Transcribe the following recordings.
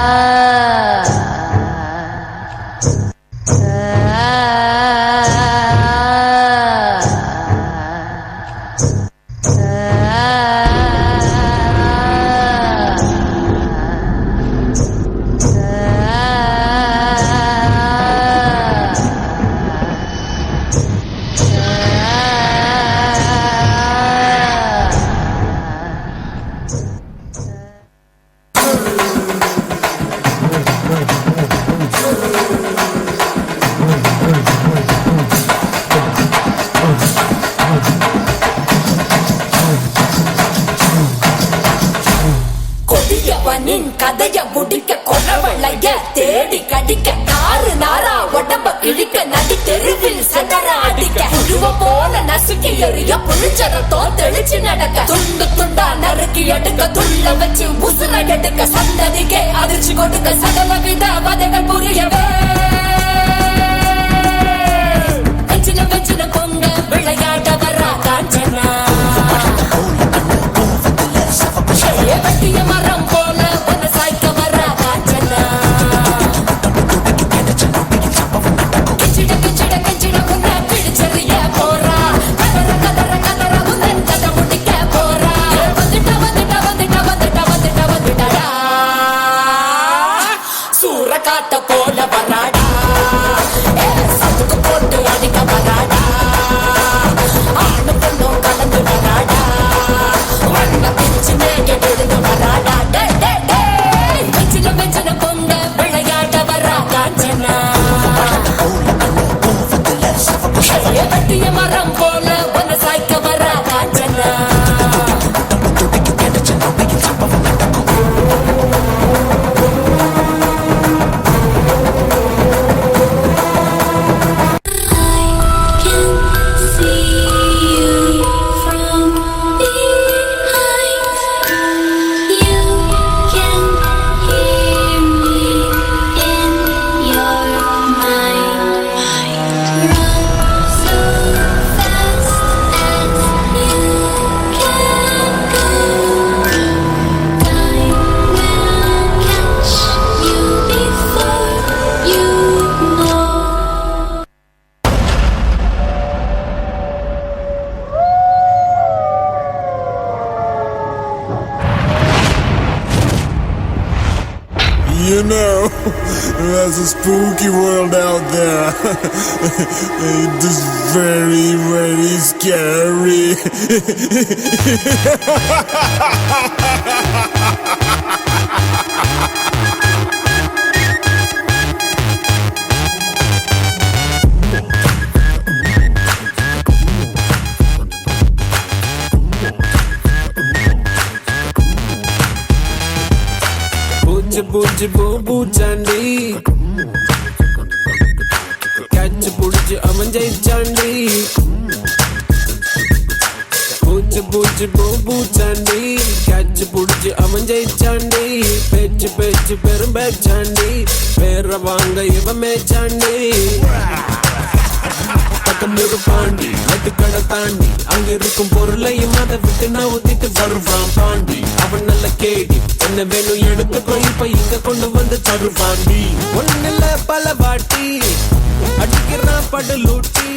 Bye. கொடியவனின் கதைய முடிக்க கொலவளைய தேடி கடிக்க? நாறு நாரா உடம்ப கிழிக்க நடி தெருவில் சடர அடிக்க. உருவ போல நசுக்கி எறிய புளிச்சரத்தோ தெளிச்சு நடக்க. துண்டு துண்டா நறுக்கி எடுக்க துள்ள வச்சு உசுர எடுக்க. சந்ததிக்கே அதிர்ச்சி கொடுக்க சகல வித வதைகள் புரியவே. வெச்சின வெச்சின விளையாட வரா காஞ்சனா. ஏ know, there's a spooky world out there. it is very, very scary. பூச்சி பூச்சி பூ பூச்சாண்டி. கச்சு புடிச்சு அவன் ஜெயிச்சாண்டி. பூச்சி பூச்சி பூ பூச்சாண்டி. கச்சு புடிச்சு அவன் ஜெயிச்சாண்டி. பேச்சு பேச்சு பெரும் பேச்சாண்டி. பேர வாங்க இவன் மேச்சாண்டி பக்கம் பாண்டி நட்டுக்கடை தாண்டி. அங்க இருக்கும் பொருளையும் அதை விட்டு நான் ஊத்திட்டு வருவான் பாண்டி. அவன் நல்ல கேடி என்ன வேணும் எடுத்துக்கோ. இப்ப இங்க கொண்டு வந்து தருவாண்டி. ஒண்ணுல பல வாட்டி அடிக்கிறான் படு லூட்டி.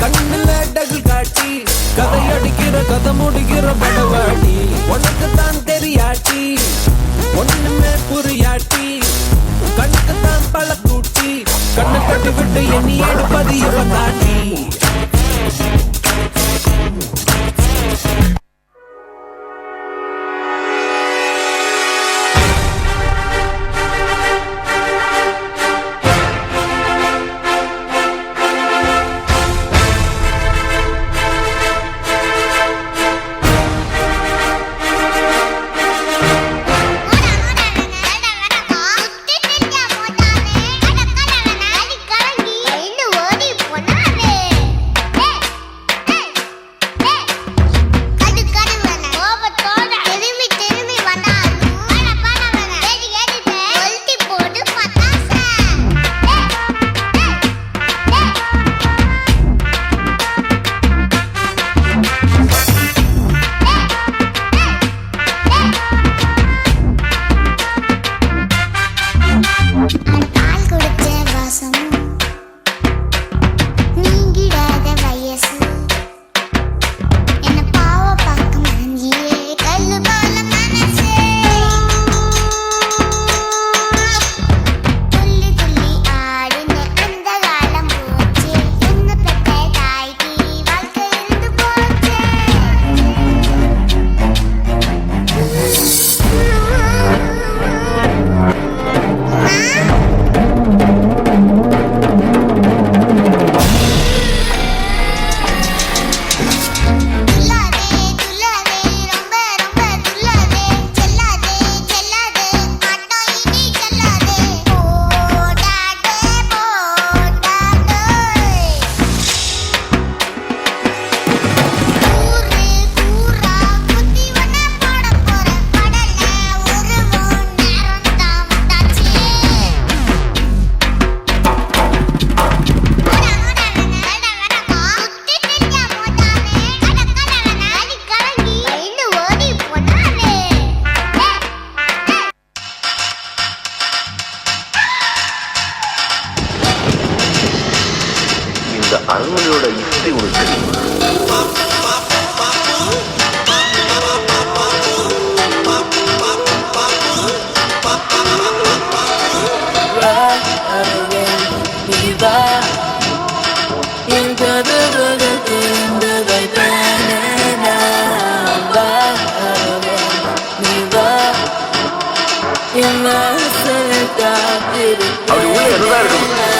கண்ணுல டகுல் காட்டி கதை அடிக்கிற கதை முடிக்கிற படவாடி. உனக்கு தான் தெரியாட்டி ஒண்ணுமே புரியாட்டி. கண்ணுக்கு தான் பல கண்ணு கட்டி விட்டு எண்ணி எடுப்பது இவன் தாண்டி Yemezsene daha bir Abi bu ne?